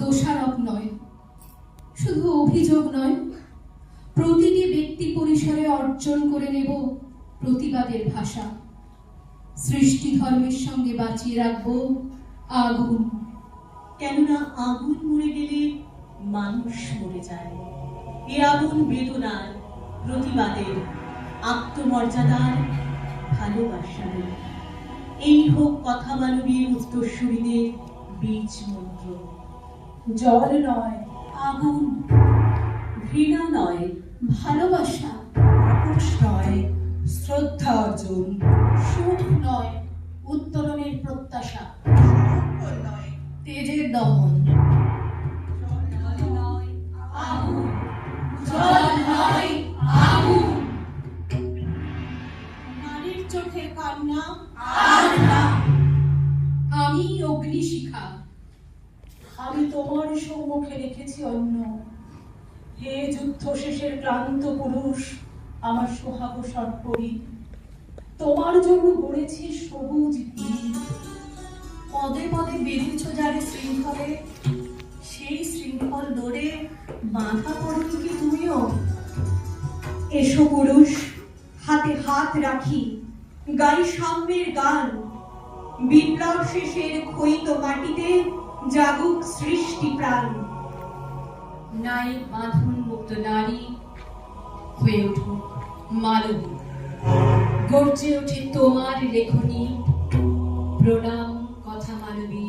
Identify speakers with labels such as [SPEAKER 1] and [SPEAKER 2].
[SPEAKER 1] দোষারোপ নয়, শুধু অভিযোগ নয়, প্রতিটি ব্যক্তি পরিসরে অর্জন করে নেব প্রতিবাদের ভাষা। সৃষ্টি ধর্মের সঙ্গে বাঁচিয়ে রাখব আগুন।
[SPEAKER 2] কেননা আগুন মরে গেলে মানুষ মরে যায়। এ আগুন বেদনার, প্রতিবাদের, আত্মমর্যাদার ভালোবাসার এই হোক কথা মানবীর উত্তরসূরিদের বীজ মন্ত্র
[SPEAKER 1] জল নয়, আগুন।
[SPEAKER 2] ঘৃণা নয়,
[SPEAKER 1] ভালোবাসা।
[SPEAKER 3] আপোষ নয়, শ্রদ্ধা অর্জন।
[SPEAKER 1] সুখ নয়, উত্তরণের প্রত্যাশা।
[SPEAKER 3] নয়,
[SPEAKER 1] তেজের দমন।
[SPEAKER 2] চোখের কান্না
[SPEAKER 1] আমি অগ্নিশিখা।
[SPEAKER 3] আমি তোমার সম্মুখে রেখেছি অন্য হে যুদ্ধ শেষের ক্লান্ত পুরুষ, আমার সোহাগ সর্পরি, তোমার জন্য গড়েছি সবুজ।
[SPEAKER 1] পদে পদে বেঁধেছ যারে শৃঙ্খলে, সেই শৃঙ্খল দৌড়ে বাঁধা পড়নি কি তুমিও?
[SPEAKER 4] এসো পুরুষ, হাতে হাত রাখি, গাই সাম্যের গান। বিপ্লব শেষের ক্ষয়িত মাটিতে জাগুক সৃষ্টি প্রাণ।
[SPEAKER 1] নাই বাঁধন মুক্ত নারী হয়ে উঠুক মালবী গর্জে ওঠে তোমার লেখনী। প্রণাম কথা মানবী